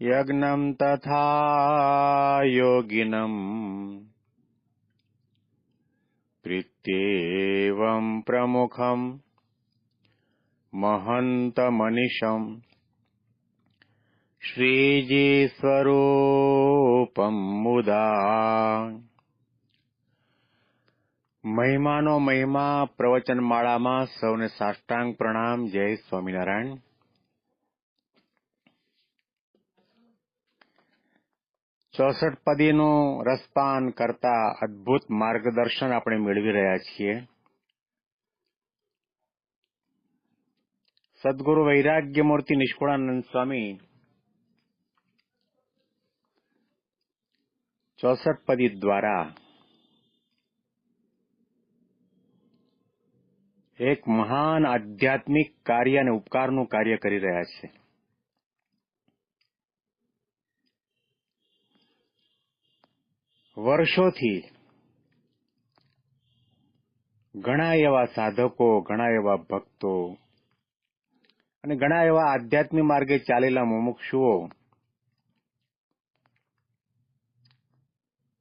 यज्ञम् तथा योगिनम् प्रीत्येवम् प्रमुखम् महन्तमनिशम् શ્રીજી મુદા મહિમાનો મહિમા પ્રવચનમાળામાં સૌને સાષ્ટાંગ પ્રણામ જય સ્વામિનારાયણ ચોસઠ પદીનું રસપાન કરતા અદ્ભુત માર્ગદર્શન આપણે મેળવી રહ્યા છીએ. સદગુરુ વૈરાગ્યમૂર્તિ નિષ્કુળાનંદ સ્વામી ચોસઠ પદી દ્વારા એક મહાન આધ્યાત્મિક કાર્ય અને ઉપકારનું કાર્ય કરી રહ્યા છે. વર્ષોથી ઘણા એવા સાધકો, ઘણા એવા ભક્તો અને ઘણા એવા આધ્યાત્મિક માર્ગે ચાલેલા મુમુક્ષુઓ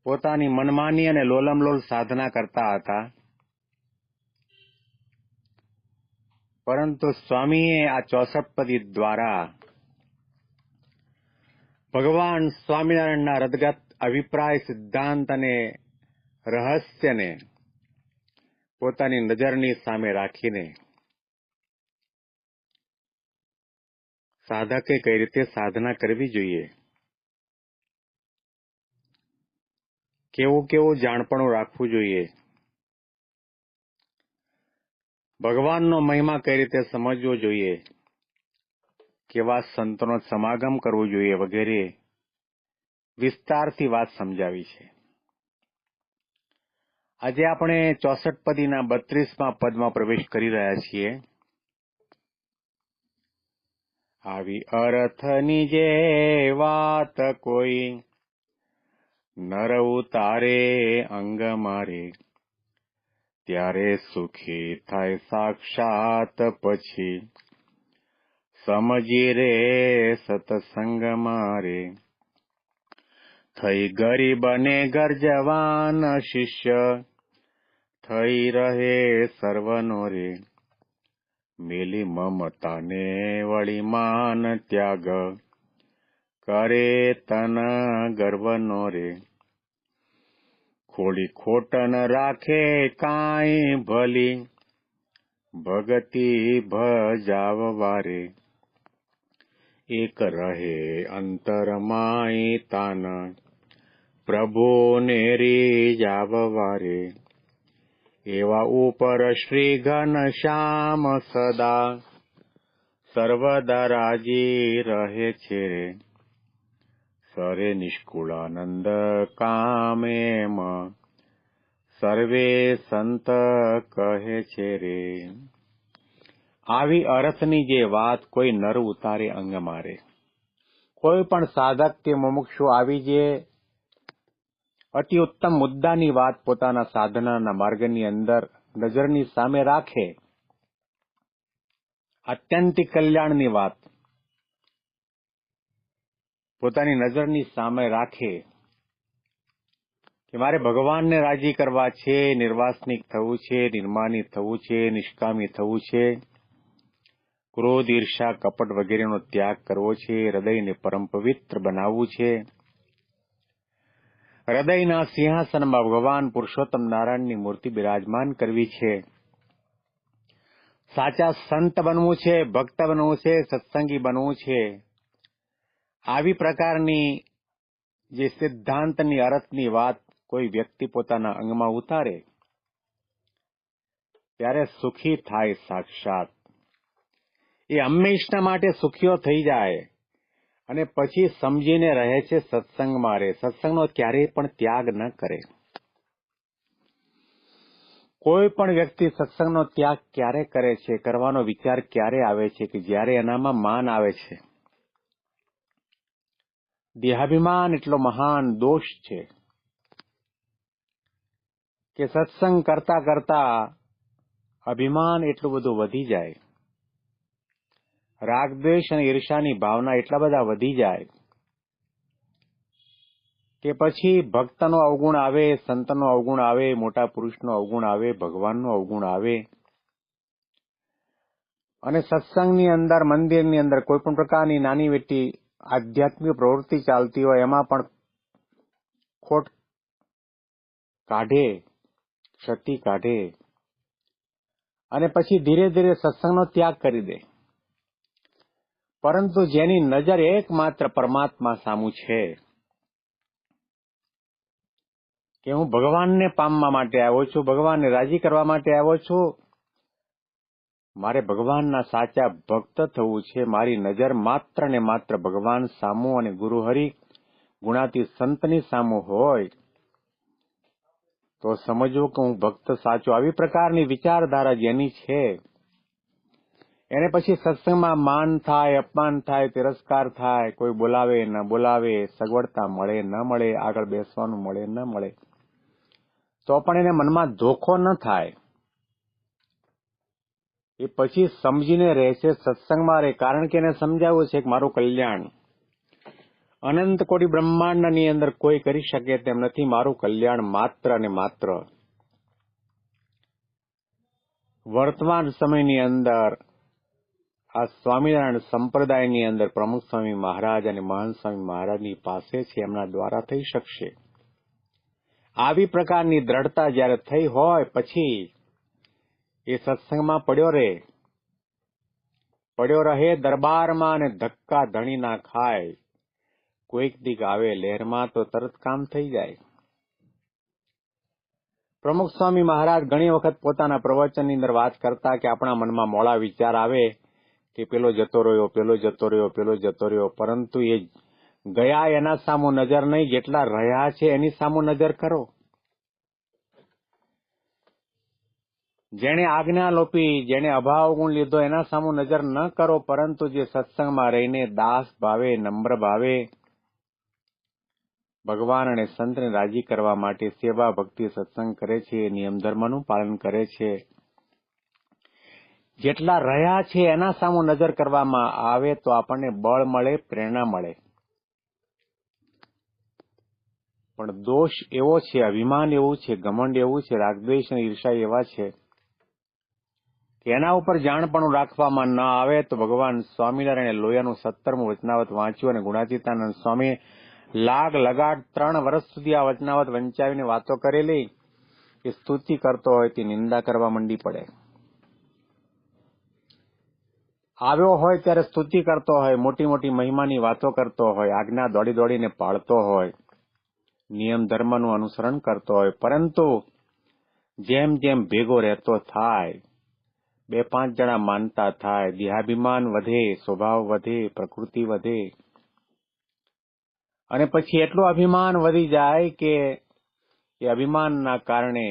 પોતાની મનમાની અને લોલમલોલ સાધના કરતા હતા. પરંતુ સ્વામીએ આ ચોસઠપદી દ્વારા ભગવાન સ્વામિનારાયણના રદગત અભિપ્રાય સિદ્ધાંત અને રહસ્યને પોતાની નજરની સામે રાખીને સાધકે કઈ રીતે સાધના કરવી જોઈએ? કેવું કેવું જાણપણું રાખવું જોઈએ? ભગવાનનો મહિમા કઈ રીતે સમજવો જોઈએ? કેવા સંતોનો સમાગમ કરવો જોઈએ વગેરે વિસ્તારથી વાત સમજાવી છે. આજે આપણે ચોસઠ પદીના બત્રીસમાં પદમાં પ્રવેશ કરી રહ્યા છીએ. આવી અર્થની જે વાત કોઈ નર ઉતારે અંગ મારે, ત્યારે સુખી થાય સાક્ષાત પછી. સમજી રે સતસંગ મારે થઈ ગરીબ અને ગરજવાન શિષ્ય થઈ રહે સર્વનો રે મેલી મમતાને વળી માન ત્યાગ કરે તન ગર્વનો રે ખોડી ખોટન રાખે કાંઈ ભલી ભગતી ભજાવવા ભજાવવારે એક રહે અંતરમાય તાન પ્રભુને રીજાવવારે એવા ઉપર શ્રી ઘન શ્યામ સદા સર્વદા રાજી રહે છે રે સરે નિષ્કુળાનંદ કામેમ સર્વે સંત કહે છે રે આવી અર્થની જે વાત કોઈ નર ઉતારે અંગ મારે. કોઈ પણ સાધક કે મુમુક્ષુ આવી જે અતિ ઉત્તમ મુદ્દાની વાત પોતાના સાધનાના માર્ગની અંદર નજરની સામે રાખે અત્યંતિક કલ્યાણની વાત પોતાની નજરની સામે રાખે કે મારે ભગવાનને રાજી કરવા છે, નિર્વાસનિક થવું છે, નિર્માની થવું છે, નિષ્કામી થવું છે. ક્રોધ ઈર્ષા કપટ વગેરેનો ત્યાગ કરવો છે, હૃદયને પરમ પવિત્ર બનાવવું છે. હૃદયના સિંહાસનમાં ભગવાન પુરુષોત્તમ નારાયણની મૂર્તિ બિરાજમાન કરવી છે. સાચા સંત બનવું છે, ભક્ત બનવું છે, સત્સંગી બનવું છે. આવી પ્રકારની જે સિદ્ધાંતની, અર્થની વાત કોઈ વ્યક્તિ પોતાના અંગમાં ઉતારે, ત્યારે સુખી થાય સાક્ષાત. એ હંમેશના માટે સુખીઓ થઈ જાય. અને પછી સમજીને રહે છે સત્સંગમાં રહે. સત્સંગનો ક્યારેય પણ ત્યાગ ન કરે. કોઈ પણ વ્યક્તિ સત્સંગનો ત્યાગ ક્યારે કરે છે, કરવાનો વિચાર ક્યારે આવે છે કે જ્યારે એનામાં માન આવે છે? દેહાભિમાન એટલો મહાન દોષ છે કે સત્સંગ કરતા કરતા અભિમાન એટલું બધું વધી જાય. રાગદ્વેષ અને ઈર્ષાની ભાવના એટલા બધા વધી જાય કે પછી ભક્તનો અવગુણ આવે, સંતનો અવગુણ આવે, મોટા પુરુષનો અવગુણ આવે, ભગવાનનો અવગુણ આવે. અને સત્સંગની અંદર, મંદિરની અંદર કોઈ પણ પ્રકારની નાની વેટી આધ્યાત્મિક પ્રવૃત્તિ ચાલતી હોય, એમાં પણ ખોટ કાઢે, ક્ષતિ કાઢે. અને પછી ધીરે ધીરે સત્સંગનો ત્યાગ કરી દે. પરંતુ જેની નજર એકમાત્ર પરમાત્મા સામું છે. કે હું ભગવાનને પામવા માટે આવ્યો છું, ભગવાનને રાજી કરવા માટે આવ્યો છું, મારે ભગવાનના સાચા ભક્ત થવું છે. મારી નજર માત્ર ને માત્ર ભગવાન સામુ અને ગુરુહરિ ગુણાતી સંતની સામુ હોય. તો સમજવું કે હું ભક્ત સાચો. આવી પ્રકારની વિચારધારા જેની છે. એને પછી સત્સંગમાં માન થાય, અપમાન થાય, તિરસ્કાર થાય, કોઈ બોલાવે, ન બોલાવે, સગવડતા મળે, ન મળે, આગળ બેસવાનું મળે, ન મળે. તો પણ એને મનમાં ધોખો ન થાય. એ પછી સમજીને રહેશે સત્સંગમાં રહે કારણ કે એને સમજાવવું છે કે મારું કલ્યાણ. અનંત કોટી બ્રહ્માંડની અંદર કોઈ કરી શકે તેમ નથી, મારું કલ્યાણ માત્ર અને માત્ર. વર્તમાન સમયની અંદર આ સ્વામિનારાયણ સંપ્રદાયની અંદર પ્રમુખ સ્વામી મહારાજ અને મહંત સ્વામી મહારાજની પાસે છે, એમના દ્વારા થઈ શકશે. આવી પ્રકારની દ્રઢતા જ્યારે થઈ હોય, પછી એ સત્સંગમાં પડ્યો રહે. પડ્યો રહે, દરબારમાં અને ધક્કા ધણી ના ખાય. કોઈક દીક આવે લહેરમાં, તો તરત કામ થઈ જાય. પ્રમુખ સ્વામી મહારાજ ઘણી વખત પોતાના પ્રવચનની અંદર વાત કરતા કે આપણા મનમાં મોડા વિચાર આવે. કે પેલો જતો રહ્યો, પેલો જતો રહ્યો, પેલો જતો રહ્યો. પરંતુ એ ગયા એના સામો નજર નહીં, જેટલા રહ્યા છે એની સામો નજર કરો. જેણે આજ્ઞા લોપી, જેણે અભાવ ગુણ લીધો, એના સામુ નજર ન કરો, પરંતુ જે સત્સંગમાં રહીને દાસ ભાવે, નમ્ર ભાવે, ભગવાન અને સંતને રાજી કરવા માટે સેવા ભક્તિ સત્સંગ કરે છે, નિયમ ધર્મનું પાલન કરે છે. જેટલા રહ્યા છે એના સામુ નજર કરવામાં આવે તો આપણને બળ મળે, પ્રેરણા મળે. પણ દોષ એવો છે, અભિમાન એવું છે, ઘમંડ એવું છે, રાગદ્વેષ અને ઈર્ષા એવા છે. કે એના ઉપર જાણપણું રાખવામાં ન આવે તો ભગવાન સ્વામિનારાયણે લોયાનું સત્તરમું વચનાવત વાંચ્યું અને ગુણાતીતાનંદ સ્વામી લાગ લગાડ ત્રણ વર્ષ સુધી આ વચનાવત વંચાવીને વાતો કરેલી. કે સ્તુતિ કરતો હોય તે નિંદા કરવા મંડી પડે. આવ્યો હોય ત્યારે સ્તુતિ કરતો હોય મોટી મોટી મહિમાની વાતો કરતો હોય, આજ્ઞા દોડી દોડીને પાળતો હોય, નિયમ ધર્મનું અનુસરણ કરતો હોય. પરંતુ જેમ જેમ ભેગો રહેતો થાય બે પાંચ જણા માનતા થાય, દેહાભિમાન વધે, સ્વભાવ વધે, પ્રકૃતિ વધે, અને પછી એટલું અભિમાન વધી જાય કે એ અભિમાનના કારણે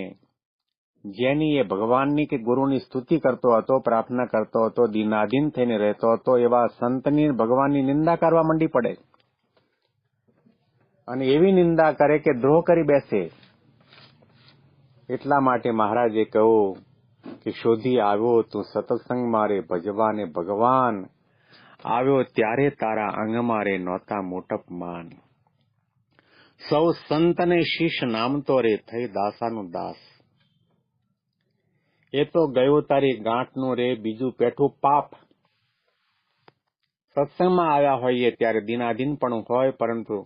જેની એ ભગવાનની કે ગુરુની સ્તુતિ કરતો હતો, પ્રાર્થના કરતો હતો, દિનાધીન થઈને રહેતો હતો, એવા સંતની ભગવાનની નિંદા કરવા માંડી પડે. અને એવી નિંદા કરે કે દ્રોહ કરી બેસે. એટલા માટે મહારાજે કહ્યું કે શોધી આવ્યો, તું સતસંગ મારે ભજવાને ભગવાન. આવ્યો ત્યારે તારા અંગ મારે નહોતા મોટપ માન. સૌ સંતને શીશ નામતો રે, થઈ દાસાનું દાસ. એ તો ગયો તારી ગાંઠનું રે, બીજું પેઠું પાપ. સત્સંગમાં આવ્યા હોઈએ ત્યારે દિનાધીન પણ હોય, પરંતુ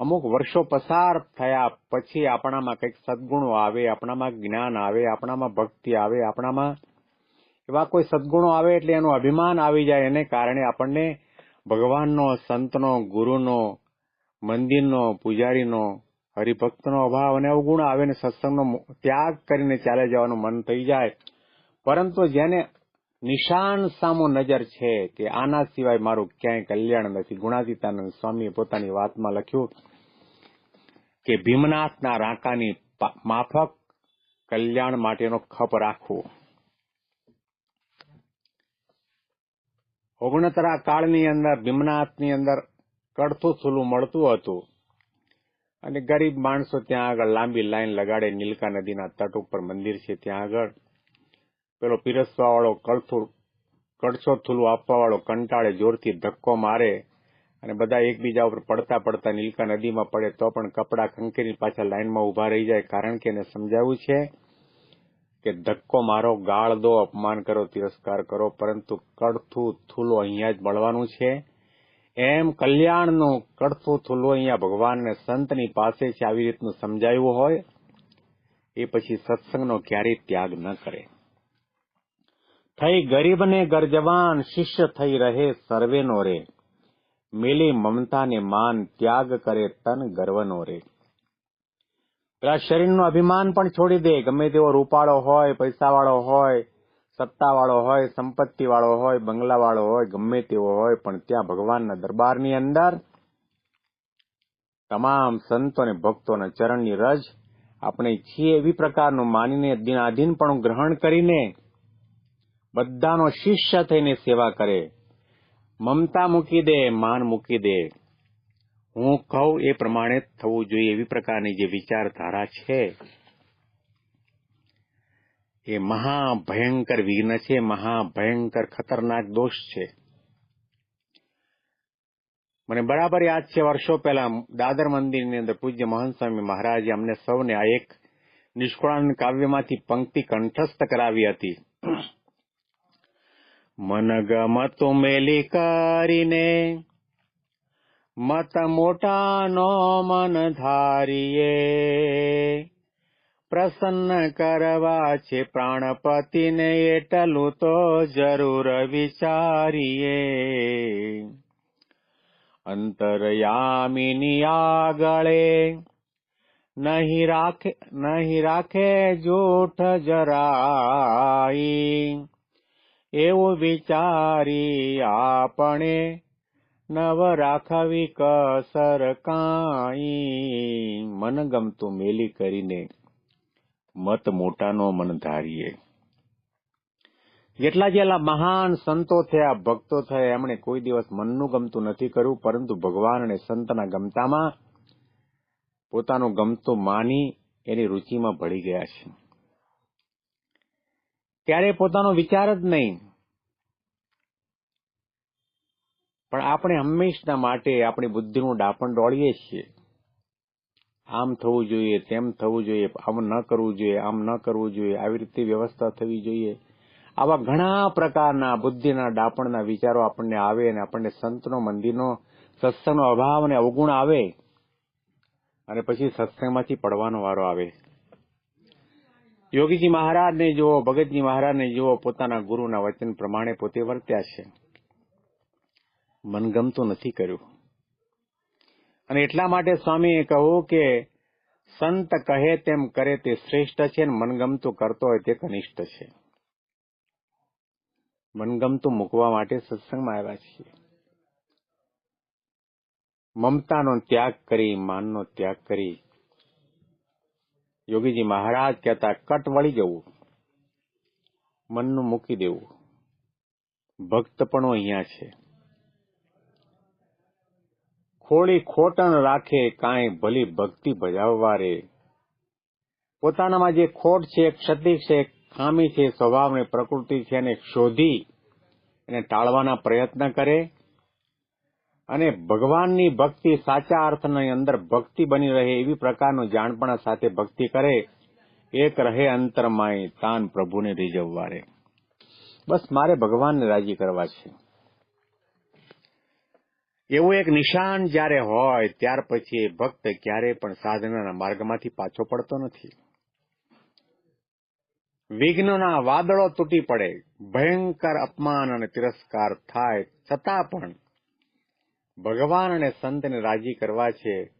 અમુક વર્ષો પસાર થયા પછી આપણામાં કંઈક સદગુણો આવે, આપણામાં જ્ઞાન આવે, આપણામાં ભક્તિ આવે, આપણામાં એવા કોઈ સદગુણો આવે એટલે એનું અભિમાન આવી જાય, એને કારણે આપણને ભગવાનનો, સંતનો, ગુરુનો, મંદિરનો, પૂજારીનો હરિભક્તનો અભાવ અને અવગુણ આવે ને સત્સંગનો ત્યાગ કરીને ચાલે જવાનું મન થઈ જાય. પરંતુ જેને નિશાન સામો નજર છે કે આના સિવાય મારું ક્યાંય કલ્યાણ નથી. ગુણાતીતાનંદ સ્વામીએ પોતાની વાતમાં લખ્યું કે ભીમનાથના રાંકાની માફક કલ્યાણ માટેનો ખપ રાખવો. ઓગણતરા કાળની અંદર ભીમનાથની અંદર કડતું થૂલું મળતું હતું. અને ગરીબ માણસો ત્યાં આગળ લાંબી લાઈન લગાડે નીલકા નદીના તટ ઉપર મંદિર છે ત્યાં આગળ. પેલો પીરસવા વાળો કળથું કડછો થૂલું આપવા વાળો કંટાળે જોરથી ધક્કો મારે અને બધા એકબીજા ઉપર પડતા પડતા નીલકા નદીમાં પડે તો પણ કપડા ખંખેરી પાછા લાઈનમાં ઊભા રહી જાય. કારણ કે એને સમજાવ્યું છે કે ધક્કો મારો ગાળ દો અપમાન કરો, તિરસ્કાર કરો, પરંતુ કડથું થૂલું અહીંયા જ મળવાનું છે. એમ કલ્યાણનો કડથું થૂલું અહીંયા ભગવાનને સંતની પાસે છે આવી રીતનું સમજાવ્યું હોય, એ પછી સત્સંગનો ક્યારેય ત્યાગ ન કરે. થઈ ગરીબને ગરજવાન શિષ્ય થઈ રહે સર્વેનો રે. મેલી મમતાને માન ત્યાગ કરે તન ગર્વનો રે. પેલા શરીરનું અભિમાન પણ છોડી દે, ગમે તેવો રૂપાળો હોય, પૈસાવાળો હોય સત્તાવાળો હોય, સંપત્તિવાળો હોય, બંગલાવાળો હોય, ગમે તેવો હોય, પણ ત્યાં ભગવાનના દરબારની અંદર તમામ સંતો અને ભક્તોના ચરણની રજ આપણે છીએ એવી પ્રકારનું માનીને દિનાધીનપણું ગ્રહણ કરીને બધાનો શિષ્ય થઈને સેવા કરે. મમતા મૂકી દે, માન મૂકી દે. હું કહું એ પ્રમાણે થવું જોઈએ એવી પ્રકારની જે વિચારધારા છે. એ મહાભયંકર વિઘ્ન છે મહાભયંકર ખતરનાક દોષ છે. મને બરાબર યાદ છે, વર્ષો પહેલા દાદર મંદિરની અંદર પૂજ્ય મહંત સ્વામી મહારાજે અમને સૌને આ એક નિષ્કુળાનંદ કાવ્યમાંથી પંક્તિ કંઠસ્થ કરાવી હતી. મન ગમતો મેલી કરીને, મત મોટાનો મન ધારીએ. પ્રસન્ન કરવા છે પ્રાણપતિને એટલું તો જરૂર વિચારીએ. અંતરયામીની આગળે નહીં રાખે નહીં રાખે જૂઠ જરાઈ. એવું વિચારી આપણે નવ રાખવી કસર કાઈ. મનગમતું મેલી કરીને મત મોટાનો મન ધારીએ. જેટલા જેટલા મહાન સંતો થયા, ભક્તો થયા, એમણે કોઈ દિવસ મનનું ગમતું નથી કર્યું, પરંતુ ભગવાન અને સંતના ગમતામાં પોતાનું ગમતું માની એની રુચિમાં ભળી ગયા છે. ત્યારે પોતાનો વિચાર જ નહીં. પણ આપણે હંમેશના માટે આપણી બુદ્ધિનું ડાપણ દોડીએ છીએ. આમ થવું જોઈએ, તેમ થવું જોઈએ, આમ ન કરવું જોઈએ, આમ ન કરવું જોઈએ, આવી રીતે વ્યવસ્થા થવી જોઈએ. આવા ઘણા પ્રકારના બુદ્ધિના ડાપણના વિચારો આપણને આવે અને આપણને સંતનો, મંદિરનો, સત્સંગનો અભાવ અને અવગુણ આવે અને પછી સત્સંગમાંથી પડવાનો વારો આવે. યોગીજી મહારાજને જુઓ, ભગતજી મહારાજને જુઓ, પોતાના ગુરુના વચન પ્રમાણે પોતે વર્ત્યા છે. મનગમતું નથી કર્યું. અને એટલા માટે સ્વામીએ કહ્યું કે, સંત કહે તેમ કરે તે શ્રેષ્ઠ છે અને મનગમતું કરતો હોય તે કનિષ્ઠ છે. મનગમતું મૂકવા માટે સત્સંગમાં આવ્યા છીએ. મમતાનો ત્યાગ કરી, માનનો ત્યાગ કરી, યોગીજી મહારાજ કહેતા, કટ વળી જવું. મનનું મૂકી દેવું. ભક્તપણો અહીંયા છે. ખોળી ખોટણ રાખે કાંઈ ભલી ભક્તિ ભજાવવા રે પોતાનામાં જે ખોટ છે, ક્ષતિ છે, ખામી છે, સ્વભાવની પ્રકૃતિ છે, એને શોધી એને ટાળવાના પ્રયત્ન કરે અને ભગવાનની ભક્તિ સાચા અર્થની અંદર ભક્તિ બની રહે એવી પ્રકારનું જાણપણા સાથે ભક્તિ કરે, એક રહે અંતરમાય તાન પ્રભુને રીઝવવા રે બસ મારે ભગવાનને રાજી કરવા છે. એવું એક નિશાન જ્યારે હોય, ત્યાર પછી એ ભક્ત ક્યારેય પણ સાધનાના માર્ગમાંથી પાછો પડતો નથી. વિઘ્નના વાદળો તૂટી પડે, ભયંકર અપમાન અને તિરસ્કાર થાય, છતાં પણ ભગવાન અને સંતને રાજી કરવા છે,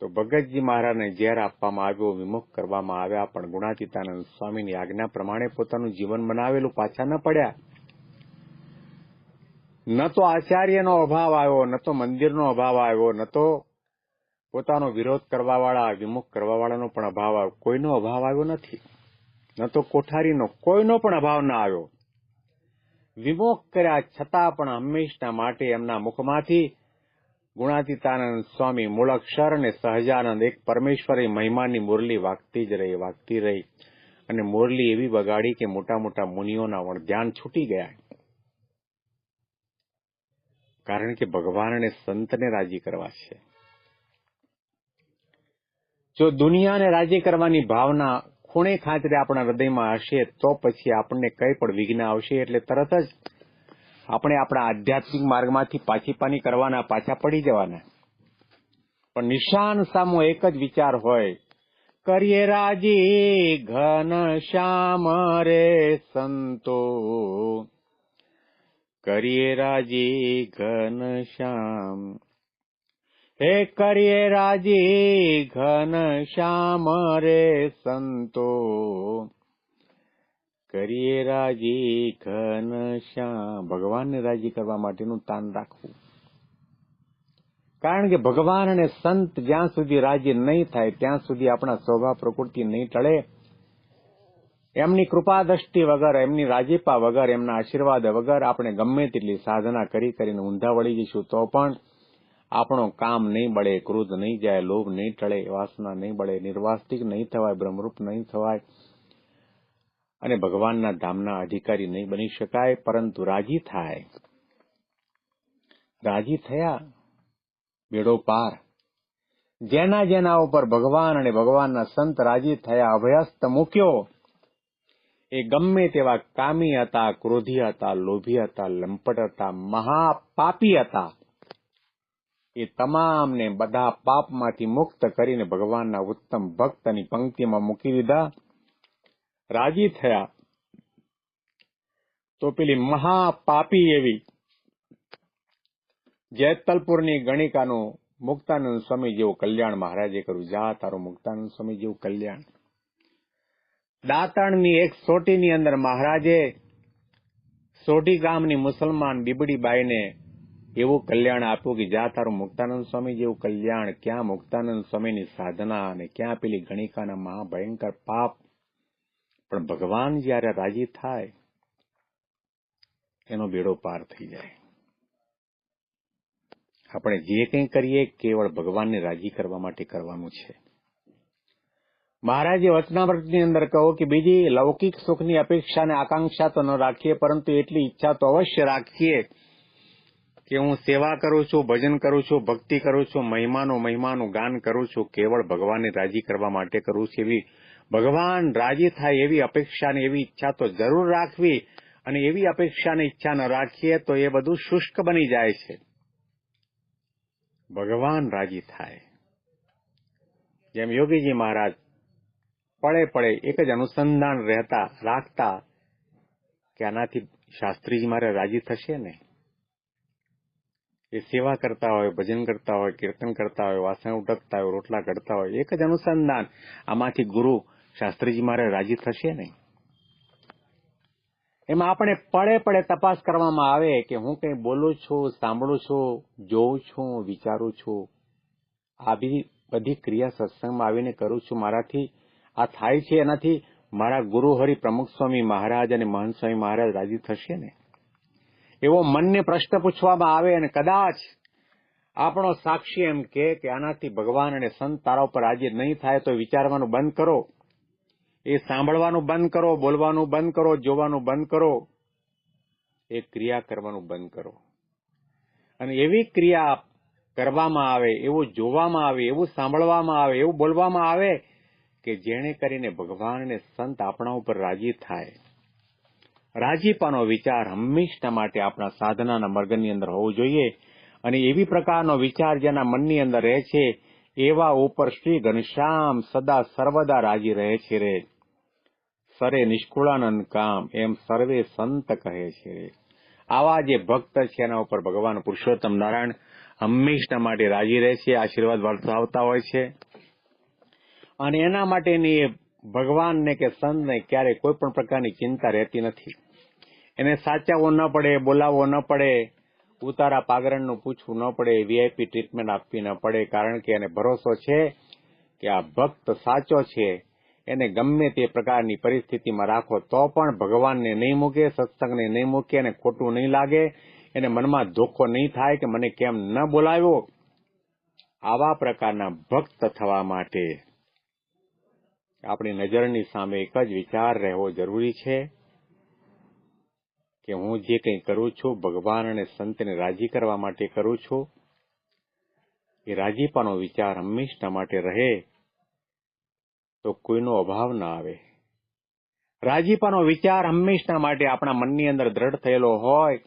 તો ભગતજી મહારાજને ઝેર આપવામાં આવ્યો, વિમુખ કરવામાં આવ્યા, પણ ગુણાતીતાનંદ સ્વામીની આજ્ઞા પ્રમાણે પોતાનું જીવન બનાવેલું પાછા ન પડ્યા. ન તો આચાર્યનો અભાવ આવ્યો, ન તો મંદિરનો અભાવ આવ્યો, ન તો પોતાનો વિરોધ કરવાવાળા, વિમુખ કરવાવાળાનો પણ અભાવ આવ્યો. કોઈનો અભાવ આવ્યો નથી. ન તો કોઠારીનો, કોઈનો પણ અભાવ ન આવ્યો. વિમુખ કર્યા છતાં પણ હંમેશના માટે એમના મુખમાંથી ગુણાતીતાનંદ સ્વામી મૂળાક્ષર અને સહજાનંદ એક પરમેશ્વરી મહિમાની મુરલી વાગતી જ રહી, વાગતી રહી. અને મુરલી એવી બગાડી કે મોટા મોટા મુનિઓના વણ ધ્યાન છૂટી ગયા. કારણ કે ભગવાન અને સંતને રાજી કરવા છે. જો દુનિયાને રાજી કરવાની ભાવના ખૂણે ખાતરે આપણા હૃદયમાં હશે, તો પછી આપણને કઈ પણ વિઘ્ન આવશે એટલે તરત જ આપણે આપણા આધ્યાત્મિક માર્ગમાંથી પાછી પાની કરવાના પાછા પડી જવાના. પણ નિશાન સામો એક જ વિચાર હોય, કરીએ રાજી, ઘન શ્યામ રે સંતો. કરીએ રાજી ઘન શ્યામ. હે કરીએ રાજી ઘન શ્યામ રે સંતો. કરીએ રાજી ઘન શ્યામ. ભગવાનને રાજી કરવા માટેનું તાન રાખવું. કારણ કે ભગવાન અને સંત જ્યાં સુધી રાજી નહીં થાય, ત્યાં સુધી આપણા સ્વભાવ પ્રકૃતિ નહીં ટળે. એમની કૃપા દ્રષ્ટિ વગર, એમની રાજીપા વગર, એમના આશીર્વાદ વગર આપણે ગમે તેટલી સાધના કરી કરીને ઊંધા વળી જઈશું, તો પણ આપણો કામ નહીં બળે, ક્રોધ નહીં જાય, લોભ નહીં ટળે, વાસના નહીં બળે, નિર્વાસ્તિક નહીં થવાય, બ્રહ્મરૂપ નહીં થવાય અને ભગવાનના ધામના અધિકારી નહીં બની શકાય, પરંતુ રાજી થાય. રાજી થયા, બેડો પાર. જેના જેના ઉપર ભગવાન અને ભગવાનના સંત રાજી થયા અભયસ્ત મૂક્યો. એ ગમે તેવા કામી હતા, ક્રોધી હતા, લોભી હતા, લંપટ હતા, મહાપાપી હતા. એ તમામને બધા પાપમાંથી મુક્ત કરીને ભગવાનના ઉત્તમ ભક્તની પંક્તિમાં મૂકી દીધા. રાજી થયા. તો પેલી મહાપાપી એવી જેતલપુરની ગણિકાનું મુક્તાનંદ સ્વામી જેવું કલ્યાણ મહારાજે કર્યું. જા તારું મુક્તાનંદ સ્વામી જેવું કલ્યાણ. દાતણની એક સોટીની અંદર મહારાજે સોટી ગામની મુસલમાન બીબડી બાઈને એવું કલ્યાણ આપ્યું કે જા તારું મુક્તાનંદ સ્વામી જેવું કલ્યાણ, ક્યાં મુક્તાનંદ સ્વામીની સાધના અને ક્યાં પેલી ગણિકાના મહાભયંકર પાપ. પણ ભગવાન જ્યારે રાજી થાય, એનો બેડો પાર થઈ જાય. આપણે જે કંઈ કરીએ, કેવળ ભગવાનને રાજી કરવા માટે કરવાનું છે. મહારાજે વચનામૃતની અંદર કહો કે બીજી લૌકિક સુખની અપેક્ષા અને આકાંક્ષા તો ન રાખીએ, પરંતુ એટલી ઈચ્છા તો અવશ્ય રાખીએ કે હું સેવા કરું છું, ભજન કરું છું, ભક્તિ કરું છું, મહિમાનો મહિમાનું ગાન કરું છું, કેવળ ભગવાનને રાજી કરવા માટે કરું છું એવી ભગવાન રાજી થાય એવી અપેક્ષા અને એવી ઈચ્છા તો જરૂર રાખવી અને એવી અપેક્ષા અને ઈચ્છા ન રાખીએ તો એ બધું શુષ્ક બની જાય છે. ભગવાન રાજી થાય. જેમ યોગીજી મહારાજ પડે પડે એક જ અનુસંધાન રહેતા, રાખતા કે આનાથી શાસ્ત્રીજી મારે રાજી થશે ને? એ સેવા કરતા હોય, ભજન કરતા હોય, કીર્તન કરતા હોય, વાસણ ઉટકતા હોય, રોટલા કરતા હોય, એક જ અનુસંધાન. આમાંથી ગુરુ શાસ્ત્રીજી મારે રાજી થશે ને? એમાં આપણે પડે પડે તપાસ કરવામાં આવે કે હું કંઈ બોલું છું, સાંભળું છું, જોઉં છું, વિચારું છું. આ બી બધી ક્રિયા સત્સંગમાં આવીને કરું છું મારાથી. આ થાય છે એનાથી મારા ગુરુ હરિ પ્રમુખ સ્વામી મહારાજ અને મહંત સ્વામી મહારાજ રાજી થશે ને? એવો મનને પ્રશ્ન પૂછવામાં આવે અને કદાચ આપણો સાક્ષી એમ કે કે આનાથી ભગવાન અને સંત તારા ઉપર રાજી નહીં થાય તો વિચારવાનું બંધ કરો. એ સાંભળવાનું બંધ કરો, બોલવાનું બંધ કરો, જોવાનું બંધ કરો. એ ક્રિયા કરવાનું બંધ કરો. અને એવી ક્રિયા કરવામાં આવે, એવું જોવામાં આવે, એવું સાંભળવામાં આવે, એવું બોલવામાં આવે કે જેણે કરીને ભગવાન અને સંત આપણા ઉપર રાજી થાય. રાજીપાનો વિચાર હંમેશના માટે આપણા સાધનાના મર્ગની અંદર હોવો જોઈએ અને એવી પ્રકારનો વિચાર જેના મનની અંદર રહે છે, એવા ઉપર શ્રી ઘનશ્યામ સદા સર્વદા રાજી રહે છે રે. સરે નિષ્કુળાનંદ કામ એમ સર્વે સંત કહે છે. આવા જે ભક્ત છે એના ઉપર ભગવાન પુરુષોત્તમ નારાયણ હંમેશના માટે રાજી રહે છે, આશીર્વાદ વરસાવતા હોય છે. અને એના માટેની ભગવાનને કે સંતને ક્યારેય કોઈ પણ પ્રકારની ચિંતા રહેતી નથી. એને સાચવવો ન પડે, બોલાવવો ન પડે, ઉતારા પાગરણનું પૂછવું ન પડે વીઆઈપી ટ્રીટમેન્ટ આપવી ન પડે, કારણ કે એને ભરોસો છે કે આ ભક્ત સાચો છે. એને ગમે તે પ્રકારની પરિસ્થિતિમાં રાખો તો પણ ભગવાનને નહીં મૂકે, સત્સંગને નહીં મૂકે અને ખોટું નહીં લાગે. એને મનમાં ધોખો નહીં થાય કે મને કેમ ન બોલાવ્યો. આવા પ્રકારના ભક્ત થવા માટે આપણી નજરની સામે એક જ વિચાર રહેવો જરૂરી છે કે હું જે કંઈ કરું છું, ભગવાન અને સંતને રાજી કરવા માટે કરું છું. એ રાજીપાનો વિચાર હંમેશના માટે રહે તો કોઈનો અભાવ ના આવે. રાજીપાનો વિચાર હંમેશના માટે આપણા મનની અંદર દ્રઢ થયેલો હોય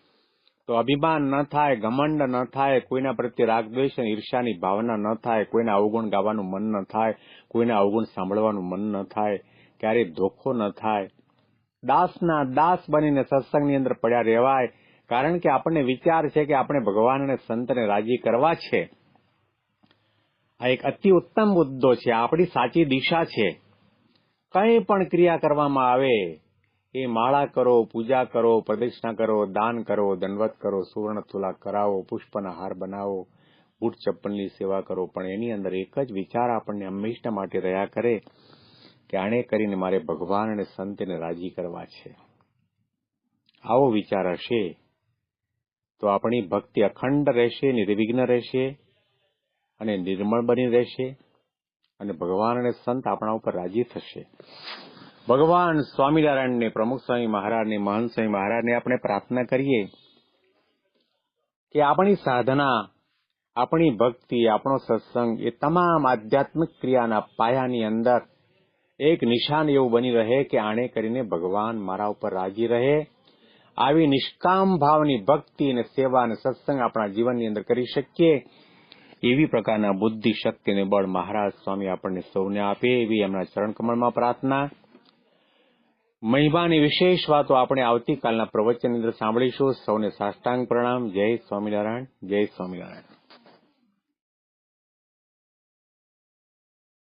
તો અભિમાન ન થાય, ઘમંડ ન થાય, કોઈના પ્રત્યે રાગદ્વેષ અને ઈર્ષાની ભાવના ન થાય, કોઈના અવગુણ ગાવાનું મન ન થાય, કોઈના અવગુણ સાંભળવાનું મન ન થાય, ક્યારેય ધોખો ન થાય. દાસના દાસ બનીને સત્સંગની અંદર પડ્યા રહેવાય, કારણ કે આપણને વિચાર છે કે આપણે ભગવાન અને સંતને રાજી કરવા છે. આ એક અતિ ઉત્તમ મુદ્દો છે આપણી સાચી દિશા છે. કંઈ પણ ક્રિયા કરવામાં આવે એ માળા કરો, પૂજા કરો, પ્રદક્ષિણા કરો, દાન કરો, દંડવત કરો, સુવર્ણ તુલા કરાવો, પુષ્પના હાર બનાવો, બૂટ ચપ્પલની સેવા કરો. પણ એની અંદર એક જ વિચાર આપણને હંમેશા માટે રહ્યા કરે કે આણે કરીને મારે ભગવાન અને સંતને રાજી કરવા છે. આવો વિચાર હશે તો આપણી ભક્તિ અખંડ રહેશે, નિર્વિઘ્ન રહેશે અને નિર્મળ બની રહેશે અને ભગવાન અને સંત આપણા ઉપર રાજી થશે. ભગવાન સ્વામિનારાયણને પ્રમુખ સ્વામી મહારાજને, મહંત સ્વામી મહારાજને આપણે પ્રાર્થના કરીએ કે આપણી સાધના, આપણી ભક્તિ, આપણો સત્સંગ એ તમામ આધ્યાત્મિક ક્રિયાના પાયાની અંદર એક નિશાન એવું બની રહે કે આણે કરીને ભગવાન મારા ઉપર રાજી રહે. આવી નિષ્કામ ભાવની ભક્તિ અને સેવા અને સત્સંગ આપણા જીવનની અંદર કરી શકીએ. એવી પ્રકારના બુદ્ધિ શક્તિ અને બળ મહારાજ સ્વામી આપણને સૌને આપે એવી એમના ચરણ કમળમાં પ્રાર્થના. મહિમાની વિશેષ વાતો આપણે આવતીકાલના પ્રવચન અંદર સાંભળીશું. સૌને સાષ્ટાંગ પ્રણામ. જય સ્વામિનારાયણ. જય સ્વામિનારાયણ.